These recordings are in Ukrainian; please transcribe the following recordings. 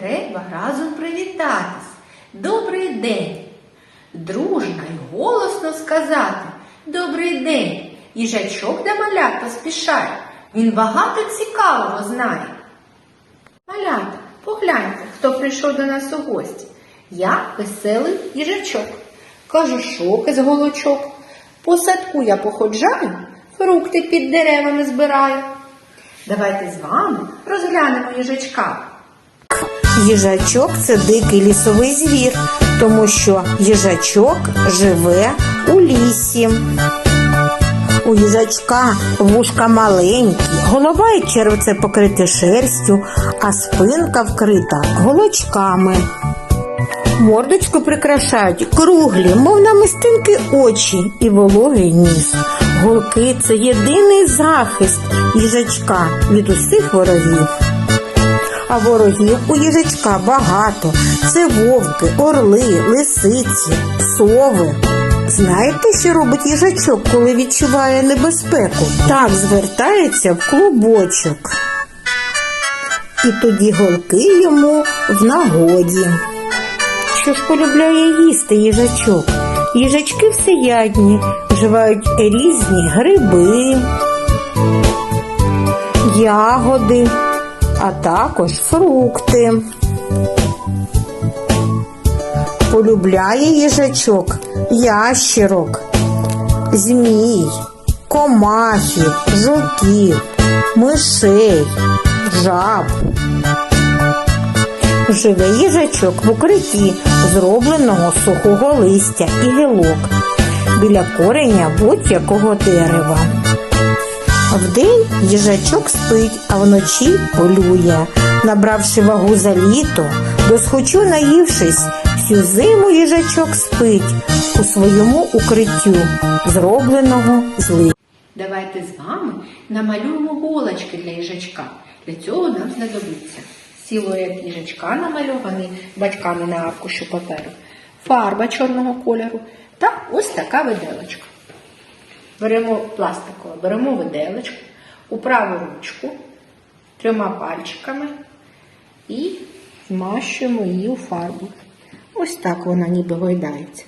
Треба разом привітатись. Добрий день. Дружно й голосно сказати Добрий день. Їжачок до малят поспішає. Він багато цікавого знає. Малята, погляньте, хто прийшов до нас у гості. Я веселий їжачок, кажушок із голочок. По садку я походжаю, фрукти під деревами збираю. Давайте з вами розглянемо їжачка. Їжачок це дикий лісовий звір, тому що їжачок живе у лісі. У їжачка вушка маленькі, голова і червце покрите шерстю, а спинка вкрита голочками. Мордочку прикрашають круглі, мов намистинки очі і вологий ніс. Голки це єдиний захист їжачка від усіх ворогів. А ворогів у їжачка багато. Це вовки, орли, лисиці, сови. Знаєте, що робить їжачок, коли відчуває небезпеку? Так звертається в клубочок. І тоді голки йому в нагоді. Що ж полюбляє їсти їжачок? Їжачки всеядні, вживають різні гриби, ягоди, а також фрукти. Полюбляє їжачок ящерок, змій, комахів, жуків, мишей, жаб. Живе їжачок в укритті, зробленого сухого листя і гілок біля кореня будь-якого дерева. Вдень їжачок спить, а вночі полює. Набравши вагу за літо, досхочу наївшись, всю зиму їжачок спить у своєму укриттю, зробленого з. Давайте з вами намалюємо голочки для їжачка. Для цього нам знадобиться силует їжачка намальований батьками на аркушу паперу, фарба чорного кольору та ось така виделочка. Беремо пластикову, беремо виделочку у праву ручку трьома пальчиками і змащуємо її у фарбу. Ось так вона ніби гойдається.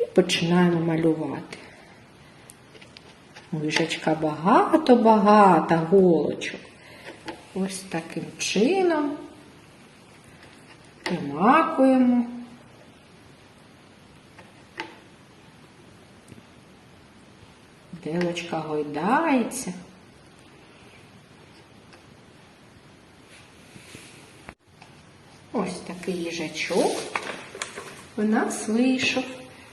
І починаємо малювати. Їжачка багато-багато голочок. Ось таким чином примакуємо. Делочка гойдається. Ось такий їжачок у нас вийшов.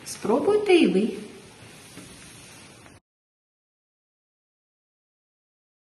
Спробуйте і ви.